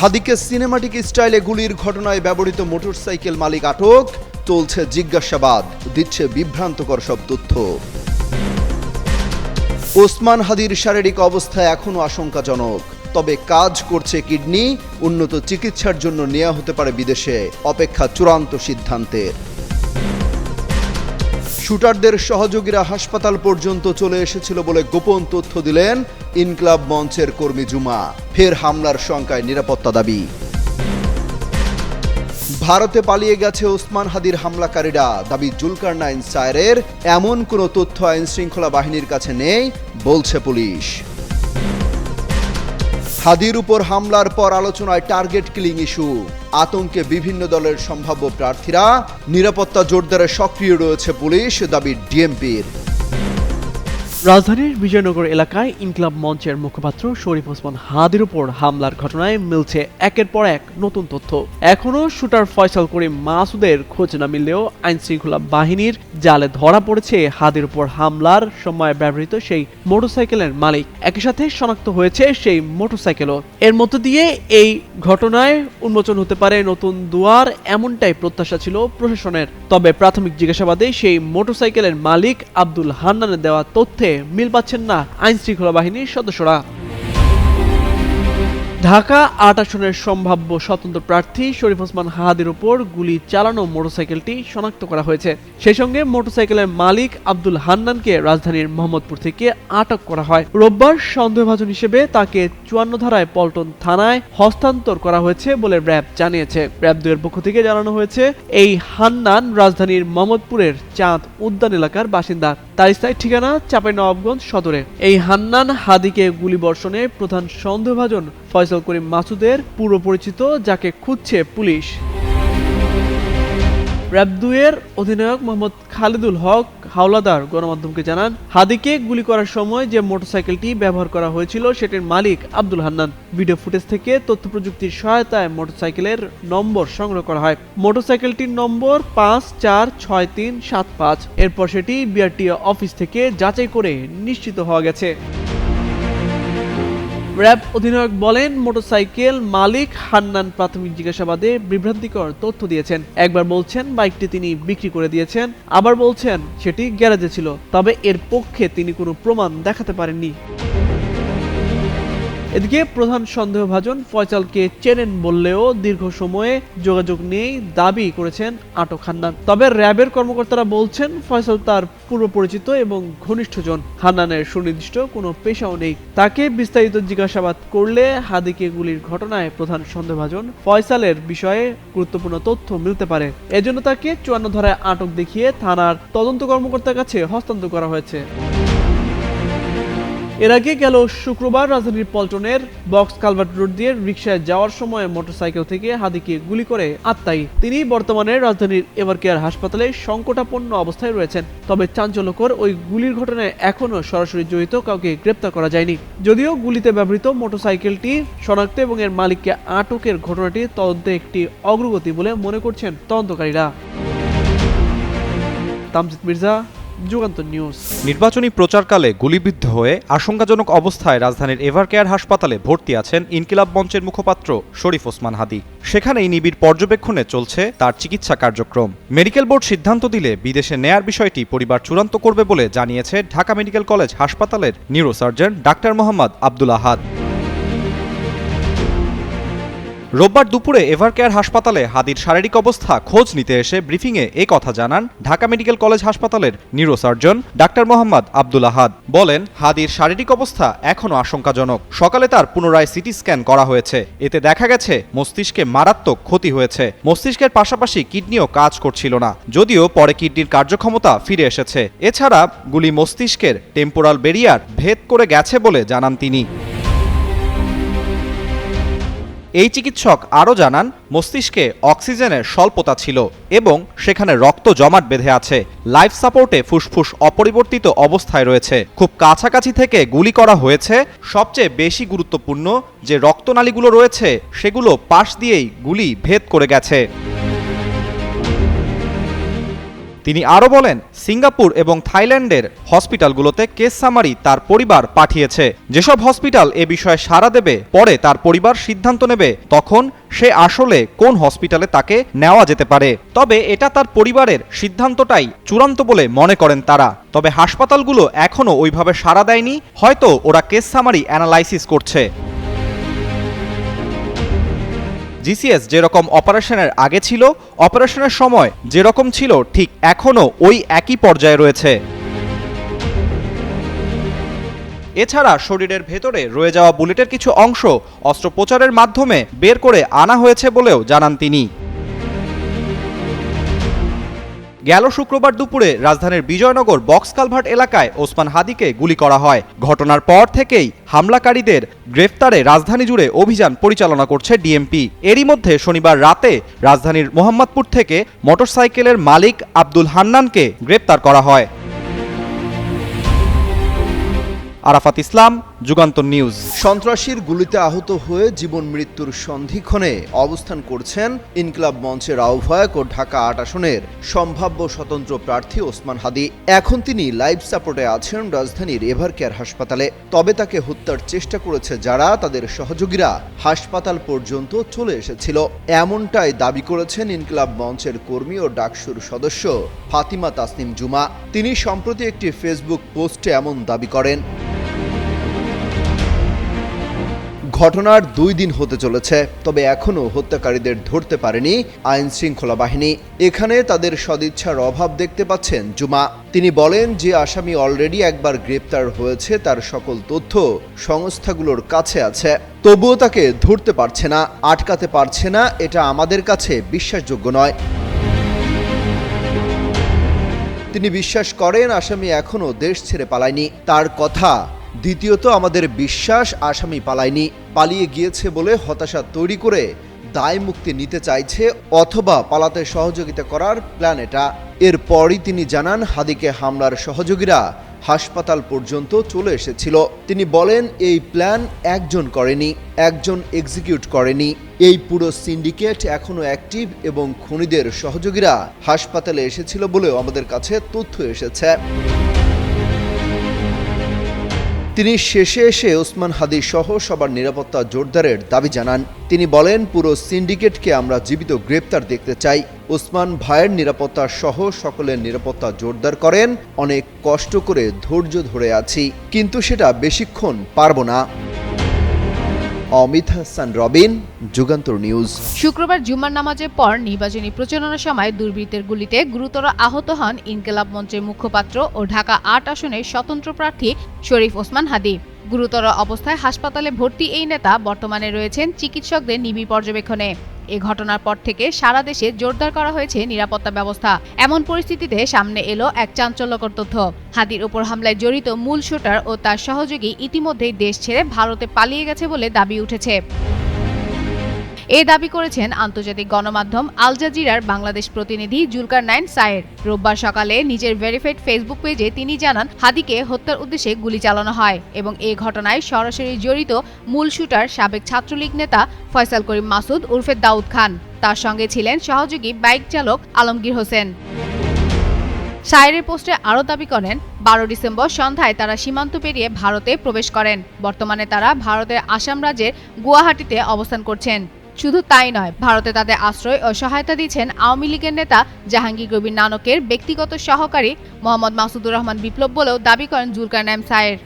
হাদিকে সিনেমাটিক স্টাইলে গুলির ঘটনায় ব্যবহৃত মোটরসাইকেল মালিক আটক চলছে জিজ্ঞাসাবাদ, দিচ্ছে বিভ্রান্তকর সব তথ্য। ওসমান হাদির শারীরিক অবস্থা এখনও আশঙ্কাজনক, তবে কাজ করছে কিডনি, উন্নত চিকিৎসার জন্য নেওয়া হতে পারে বিদেশে, অপেক্ষা চূড়ান্ত সিদ্ধান্তের। শুটারদের সহযোগীরা হাসপাতাল পর্যন্ত চলে এসেছিল বলে গোপন তথ্য দিলেন ইনক্লাব মঞ্চের কর্মী জুমা। ফের হামলার শঙ্কায় নিরাপত্তা দাবি। ভারতে পালিয়ে গেছে ওসমান হাদির হামলাকারীরা। দাবি জুলকার নাইন সায়ের এমন কোনো তথ্য আইন শৃঙ্খলা বাহিনীর কাছে নেই, বলছে পুলিশ। হাদির উপর হামলার পর আলোচনায় টার্গেট কিলিং ইস্যু। আতঙ্কে বিভিন্ন দলের সম্ভাব্য প্রার্থীরা নিরাপত্তা জোরদারে সক্রিয় রয়েছে পুলিশ দাবি ডিএমপির। রাজধানীর বিজয়নগর এলাকায় ইনকলাব মঞ্চের মুখপাত্র শরীফ ওসমান হাদির উপর হামলার ঘটনায় মিলছে একের পর এক নতুন তথ্য। এখনও শুটার ফয়সাল করিম মাসুদের খোঁজ না মিললেও আইন শৃঙ্খলা বাহিনীর জালে ধরা পড়েছে হাদির উপর হামলার সময় ব্যবহৃত সেই মোটরসাইকেলের মালিক। একই সাথে শনাক্ত হয়েছে সেই মোটরসাইকেলও। এর মধ্য দিয়ে এই ঘটনায় উন্মোচন হতে পারে নতুন দুয়ার এমনটাই প্রত্যাশা ছিল প্রশাসনের। তবে প্রাথমিক জিজ্ঞাসাবাদে সেই মোটরসাইকেলের মালিক আব্দুল হান্নানের দেওয়া তথ্যে মিল পাচ্ছেন না আইন শৃঙ্খলা বাহিনীর সদস্যরা। ঢাকা আট আসনের সম্ভাব্য স্বতন্ত্র প্রার্থী শরীফ ওসমান হাদির উপর গুলি চালানো মোটরসাইকেলটি শনাক্ত করা হয়েছে। সেই সঙ্গে মোটরসাইকেলের মালিক আব্দুল হান্নানকে রাজধানীর মোহাম্মদপুর থেকে আটক করা হয়। রোববার সন্দেহভাজন হিসেবে তাকে চুয়ান্ন ধারায় পল্টন থানায় হস্তান্তর করা হয়েছে বলে র্যাব জানিয়েছে। র্যাব দুয়ের পক্ষ থেকে জানানো হয়েছে, এই হান্নান রাজধানীর মোহাম্মদপুরের চাঁদ উদ্যান এলাকার বাসিন্দা। তার স্থায়ী ঠিকানা চাঁপাইনবাবগঞ্জ সদরে। এই হান্নান হাদিকে গুলিবর্ষণে প্রধান সন্দেহভাজন ফয়সাল করিম মাসুদের পূর্ব পরিচিত, যাকে খুঁজছে পুলিশ। র্যাব দুয়ের অধিনায়ক মোহাম্মদ খালিদুল হক হাওলাদার গণমাধ্যমকে জানান, হাদিকে গুলি করার সময় যে মোটরসাইকেলটি ব্যবহার করা হয়েছিল সেটির মালিক আব্দুল হান্নান। ভিডিও ফুটেজ থেকে তথ্য প্রযুক্তির সহায়তায় মোটরসাইকেলের নম্বর সংগ্রহ করা হয়। মোটরসাইকেলটির নম্বর পাঁচ চার ছয় তিন সাত পাঁচ। এরপর সেটি বিআরটিএ অফিস থেকে যাচাই করে নিশ্চিত হওয়া গেছে। র্যাব অধিনায়ক বলেন, মোটরসাইকেল মালিক হান্নান প্রাথমিক জিজ্ঞাসাবাদে বিভ্রান্তিকর তথ্য দিয়েছেন। একবার বলছেন, বাইকটি তিনি বিক্রি করে দিয়েছেন। আবার বলছেন, সেটি গ্যারেজে ছিল। তবে এর পক্ষে তিনি কোনো প্রমাণ দেখাতে পারেননি। এদিকে প্রধান সন্দেহভাজন ফয়সালকে চেনেন বললেও দীর্ঘ সময়ে যোগাযোগ নেই দাবি করেছেন আটক হান্নান। তবে র্যাবের কর্মকর্তারা বলছেন, ফয়সাল তার পূর্ব পরিচিত এবং ঘনিষ্ঠজন। হান্নানের সুনির্দিষ্ট কোনো পেশাও নেই। তাকে বিস্তারিত জিজ্ঞাসাবাদ করলে হাদিকে গুলির ঘটনায় প্রধান সন্দেহভাজন ফয়সালের বিষয়ে গুরুত্বপূর্ণ তথ্য মিলতে পারে। এজন্য তাকে চুয়ান্ন ধারায় আটক দেখিয়ে থানার তদন্ত কর্মকর্তার কাছে হস্তান্তর করা হয়েছে। এর আগে গেল শুক্রবার রাজধানীর পল্টনের বক্স কালভার্ট রোড দিয়ে রিকশায় যাওয়ার সময় মোটরসাইকেল থেকে হাদিকে গুলি করে আত্মাই। তিনি বর্তমানে রাজধানীর এভার কেয়ার হাসপাতালে সংকটাপন্ন অবস্থায় রয়েছেন। তবে চাঞ্চল্যকর ওই গুলির ঘটনায় এখনও সরাসরি জড়িত কাউকে গ্রেপ্তার করা যায়নি। যদিও গুলিতে ব্যবহৃত মোটরসাইকেলটি শনাক্ত এবং এর মালিককে আটকের ঘটনাটি তদন্তে একটি অগ্রগতি বলে মনে করছেন তদন্তকারীরা। তামজিদ মির্জা যুগান্তর নিউজ। নির্বাচনী প্রচারকালে গুলিবিদ্ধ হয়ে আশঙ্কাজনক অবস্থায় রাজধানীর এভারকেয়ার হাসপাতালে ভর্তি আছেন ইনকিলাব মঞ্চের মুখপাত্র শরীফ ওসমান হাদি। সেখানেই নিবিড় পর্যবেক্ষণে চলছে তার চিকিৎসা কার্যক্রম। মেডিকেল বোর্ড সিদ্ধান্ত দিলে বিদেশে নেয়ার বিষয়টি পরিবার চূড়ান্ত করবে বলে জানিয়েছে ঢাকা মেডিকেল কলেজ হাসপাতালের নিউরোসার্জন ডাক্তার মোহাম্মদ আব্দুল আহাদ। রোববার দুপুরে এভারকেয়ার হাসপাতালে হাদির শারীরিক অবস্থা খোঁজ নিতে এসে ব্রিফিংয়ে এ কথা জানান ঢাকা মেডিকেল কলেজ হাসপাতালের নিউরোসার্জন ডাক্তার মোহাম্মদ আব্দুল আহাদ। বলেন, হাদির শারীরিক অবস্থা এখনও আশঙ্কাজনক। সকালে তার পুনরায় সিটি স্ক্যান করা হয়েছে। এতে দেখা গেছে, মস্তিষ্কে মারাত্মক ক্ষতি হয়েছে। মস্তিষ্কের পাশাপাশি কিডনিও কাজ করছিল না। যদিও পরে কিডনির কার্যক্ষমতা ফিরে এসেছে। এছাড়া গুলি মস্তিষ্কের টেম্পোরাল বেরিয়ার ভেদ করে গেছে বলে জানান তিনি। এই চিকিৎসক আরও জানান, মস্তিষ্কে অক্সিজেনের স্বল্পতা ছিল এবং সেখানে রক্ত জমাট বেঁধে আছে। লাইফ সাপোর্টে ফুসফুস অপরিবর্তিত অবস্থায় রয়েছে। খুব কাছাকাছি থেকে গুলি করা হয়েছে। সবচেয়ে বেশি গুরুত্বপূর্ণ যে রক্তনালীগুলো রয়েছে, সেগুলো পাশ দিয়েই গুলি ভেদ করে গেছে। তিনি আরও বলেন, সিঙ্গাপুর এবং থাইল্যান্ডের হসপিটালগুলোতে কেস সামারি তার পরিবার পাঠিয়েছে। যেসব হসপিটাল এ বিষয়ে সাড়া দেবে, পরে তার পরিবার সিদ্ধান্ত নেবে তখন সে আসলে কোন হসপিটালে তাকে নেওয়া যেতে পারে। তবে এটা তার পরিবারের সিদ্ধান্তটাই চূড়ান্ত বলে মনে করেন তারা। তবে হাসপাতালগুলো এখনও ওইভাবে সাড়া দেয়নি, হয়তো ওরা কেস সামারি অ্যানালাইসিস করছে। জিসিএস যেরকম অপারেশনের আগে ছিল, অপারেশনের সময় যেরকম ছিল, ঠিক এখনও ওই একই পর্যায়ে রয়েছে। এছাড়া শরীরের ভেতরে রয়ে যাওয়া বুলেটের কিছু অংশ অস্ত্রোপচারের মাধ্যমে বের করে আনা হয়েছে বলেও জানান তিনি। গেল শুক্রবার দুপুরে রাজধানীর বিজয়নগর বক্স কালভার্ট এলাকায় ওসমান হাদিকে গুলি করা হয়। ঘটনার পর থেকেই হামলাকারীদের গ্রেফতারে রাজধানী জুড়ে অভিযান পরিচালনা করছে ডিএমপি। এরই মধ্যে শনিবার রাতে রাজধানীর মোহাম্মদপুর থেকে মোটরসাইকেলের মালিক আব্দুল হান্নানকে গ্রেপ্তার করা হয়। আরাফাত ইসলাম যুগান্তর নিউজ। সন্ত্রাসীর গুলিতে আহত হয়ে জীবন মৃত্যুর সন্ধিক্ষণে অবস্থান করছেন ইনকলাব মঞ্চের আহ্বায়ক ও ঢাকা আট আসনের সম্ভাব্য স্বতন্ত্র প্রার্থী ওসমান হাদি। এখন তিনি লাইফ সাপোর্টে আছেন রাজধানীর এভার কেয়ার হাসপাতালে। তবে তাকে হত্যার চেষ্টা করেছে যারা তাদের সহযোগীরা হাসপাতাল পর্যন্ত চলে এসেছিল। এমনটাই দাবি করেছেন ইনকলাব মঞ্চের কর্মী ও ডাকসুর সদস্য ফাতিমা তাসনিম জুমা। তিনি সম্প্রতি একটি ফেসবুক পোস্টে এমন দাবি করেন। ঘটনার দুই দিন হতে চলেছে, তবে এখনও হত্যাকারীদের ধরতে পারেনি আইন শৃঙ্খলা বাহিনী। এখানে তাদের সদিচ্ছার অভাব দেখতে পাচ্ছেন জুমা। তিনি বলেন যে আসামি অলরেডি একবার গ্রেপ্তার হয়েছে, তার সকল তথ্য সংস্থাগুলোর কাছে আছে। তবুও তাকে ধরতে পারছে না, আটকাতে পারছে না, এটা আমাদের কাছে বিশ্বাসযোগ্য নয়। তিনি বিশ্বাস করেন আসামি এখনও দেশ ছেড়ে পালায়নি। তার কথা দ্বিতীয়ত, আমাদের বিশ্বাস আসামি পালায়নি, পালিয়ে গিয়েছে বলে হতাশা তৈরি করে দায় মুক্তি নিতে চাইছে অথবা পালাতে সহযোগিতা করার প্ল্যান এটা। এরপরই তিনি জানান, হাদিকে হামলার সহযোগীরা হাসপাতাল পর্যন্ত চলে এসেছিল। তিনি বলেন, এই প্ল্যান একজন করেনি, একজন এক্সিকিউট করেনি। এই পুরো সিন্ডিকেট এখনও অ্যাক্টিভ এবং খুনিদের সহযোগীরা হাসপাতালে এসেছিল বলেও আমাদের কাছে তথ্য এসেছে। তিনি শেষে এসে ওসমান হাদি সহ সবার নিরাপত্তা জোরদারের দাবি জানান। তিনি বলেন, পুরো সিন্ডিকেটকে আমরা জীবিত গ্রেপ্তার দেখতে চাই। ওসমান ভাইয়ের নিরাপত্তা সহ সকলের নিরাপত্তা জোরদার করেন। অনেক কষ্ট করে ধৈর্য ধরে আছি, কিন্তু সেটা বেশিক্ষণ পারব না। অমিত হাসান, রবিন, যুগান্তর নিউজ। শুক্রবার জুমার নামাজের পর নির্বাচনী প্রচারণার সময় দুর্বৃত্তের গুলিতে গুরুতর আহত হন ইনকেলাব মঞ্চের মুখপাত্র ও ঢাকা আট আসনের স্বতন্ত্র প্রার্থী শরীফ ওসমান হাদি। গুরুতর অবস্থায় হাসপাতালে ভর্তি এই নেতা বর্তমানে রয়েছেন চিকিৎসকদের নিবি পর্যবেক্ষণে। এ ঘটনার পর থেকে সারা দেশে জোরদার করা হয়েছে নিরাপত্তা ব্যবস্থা। এমন পরিস্থিতিতে সামনে এলো এক চাঞ্চল্যকর তথ্য। হাতির উপর হামলায় জড়িত মূল শুটার ও তার সহযোগী ইতিমধ্যেই দেশ ছেড়ে ভারতে পালিয়ে গেছে বলে দাবি উঠেছে। এ দাবি করেছেন আন্তর্জাতিক গণমাধ্যম আল জাজিরার বাংলাদেশ প্রতিনিধি জুলকার নাইন সায়ের। রোববার সকালে নিজের ভেরিফাইড ফেসবুক পেজে তিনি জানান, হাদিকে হত্যার উদ্দেশ্যে গুলি চালানো হয় এবং এই ঘটনায় সরাসরি জড়িত মূল শুটার সাবেক ছাত্রলীগ নেতা ফয়সাল করিম মাসুদ উর্ফে দাউদ খান। তার সঙ্গে ছিলেন সহযোগী বাইক চালক আলমগীর হোসেন। সায়েরের পোস্টে আরও দাবি করেন, বারো ডিসেম্বর সন্ধ্যায় তারা সীমান্ত পেরিয়ে ভারতে প্রবেশ করেন। বর্তমানে তারা ভারতের আসাম রাজ্যের গুয়াহাটিতে অবস্থান করছেন। শুধু তাই নয়, ভারতে তাদের আশ্রয় ও সহায়তা দিচ্ছেন আওয়ামী লীগের নেতা জাহাঙ্গীর কবির নানকের ব্যক্তিগত সহকারী মোহাম্মদ মাসুদুর রহমান বিপ্লব বলেও দাবি করেন জুলকারনাইম সায়ের।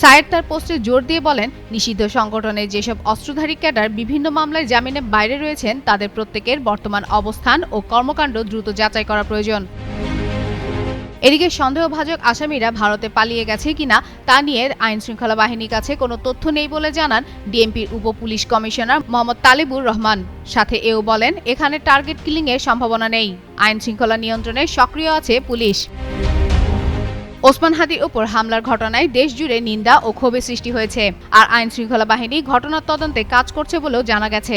সায়েদ তার পোস্টে জোর দিয়ে বলেন, নিষিদ্ধ সংগঠনের যেসব অস্ত্রধারী ক্যাডার বিভিন্ন মামলায় জামিনে বাইরে রয়েছেন, তাদের প্রত্যেকের বর্তমান অবস্থান ও কর্মকাণ্ড দ্রুত যাচাই করা প্রয়োজন। এদিকে সন্দেহভাজক আসামিরা ভারতে পালিয়ে গেছে কিনা তা নিয়ে আইন শৃঙ্খলা বাহিনীর কাছে কোনো তথ্য নেই বলে জানান ডিএমপির উপ পুলিশ কমিশনার মোহাম্মদ তালিবুর রহমান। সাথে এও বলেন, এখানে টার্গেট কিলিং এর সম্ভাবনা নেই। আইন শৃঙ্খলা নিয়ন্ত্রণে সক্রিয় আছে পুলিশ। ওসমান হাদির ওপর হামলার ঘটনায় দেশ জুড়ে নিন্দা ও ক্ষোভের সৃষ্টি হয়েছে। আর আইন শৃঙ্খলা বাহিনী ঘটনার তদন্তে কাজ করছে বলেও জানা গেছে।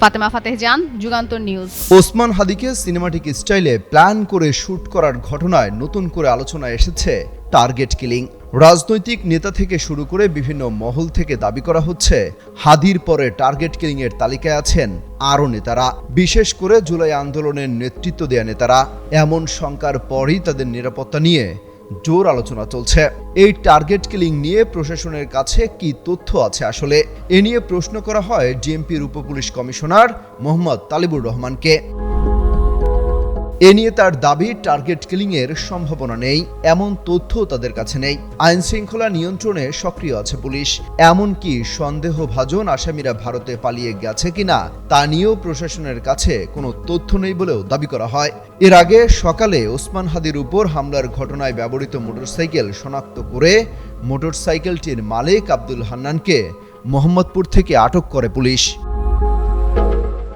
ফাতেমা ফাতেহ জান যুগান্তর নিউজ। ওসমান হাদিকে সিনেমাটিক স্টাইলে প্ল্যান করে শুট করার ঘটনায় নতুন করে আলোচনা এসেছে টার্গেট কিলিং। রাজনৈতিক নেতা থেকে শুরু করে বিভিন্ন মহল থেকে দাবি করা হচ্ছে, হাদির পরে টার্গেট কিলিং এর তালিকায় আছেন আরও নেতারা। বিশেষ করে জুলাই আন্দোলনের নেতৃত্ব দেয়া নেতারা। এমন শঙ্কার পরই তাদের নিরাপত্তা নিয়ে জোর আলোচনা চলছে। এই টার্গেট কিলিং নিয়ে প্রশাসনের কাছে কি তথ্য আছে আসলে? এ নিয়ে প্রশ্ন করা হয় ডিএমপির উপপুলিশ কমিশনার মোহাম্মদ তালিবুর রহমানকে। এ নিয়ে তার দাবি, টার্গেট কিলিং এর সম্ভাবনা নেই। এমন তথ্য তাদের কাছে নেই। আইন শৃঙ্খলা নিয়ন্ত্রণে সক্রিয় আছে পুলিশ। এমনকি সন্দেহভাজন আসামিরা ভারতে পালিয়ে গেছে কিনা, তা নিয়েও প্রশাসনের কাছে কোনো তথ্য নেই বলেও দাবি করা হয়। এর আগে সকালে ওসমান হাদির উপর হামলার ঘটনায় ব্যবহৃত মোটরসাইকেল শনাক্ত করে মোটরসাইকেলটির মালিক আব্দুল হান্নানকে মোহাম্মদপুর থেকে আটক করে পুলিশ।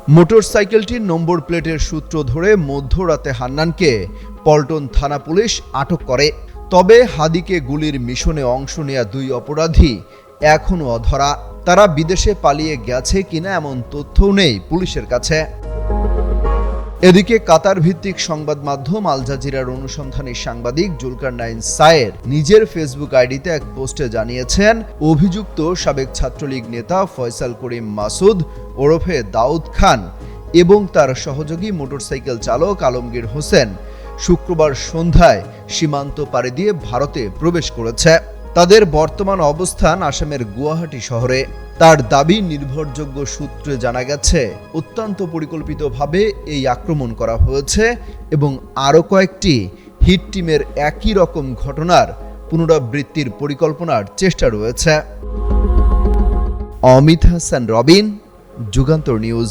মোটরসাইকেলটির নম্বর প্লেটের সূত্র ধরে মধ্যরাতে হান্নানকে পল্টন থানা পুলিশ আটক করে। তবে হাদিকে গুলির মিশনে অংশ নেয়া দুই অপরাধী এখনও অধরা। তারা বিদেশে পালিয়ে গেছে কিনা এমন তথ্যও নেই পুলিশের কাছে। এদিকে কাতার ভিত্তিক সংবাদ মাধ্যম আল জাজিরার অনুসন্ধানী সাংবাদিক জুলকার নাইন সায়ের নিজের ফেসবুক আইডিতে এক পোস্টে জানিয়েছেন, অভিযুক্ত সাবেক ছাত্রলীগ নেতা ফয়সাল করিম মাসুদ ওরফে দাউদ খান এবং তার সহযোগী মোটরসাইকেল চালক আলমগীর হোসেন শুক্রবার সন্ধ্যায় সীমান্ত পাড়ি দিয়ে ভারতে প্রবেশ করেছে। তাদের বর্তমান অবস্থান আসামের গুয়াহাটি শহরে। তার দাবি, নির্ভরযোগ্য সূত্রে জানা গেছে, অত্যন্ত পরিকল্পিতভাবে এই আক্রমণ করা হয়েছে এবং আরও কয়েকটি হিট টিমের একই রকম ঘটনার পুনরাবৃত্তির পরিকল্পনার চেষ্টা রয়েছে। অমিত হাসান, রবিন, যুগান্তর নিউজ।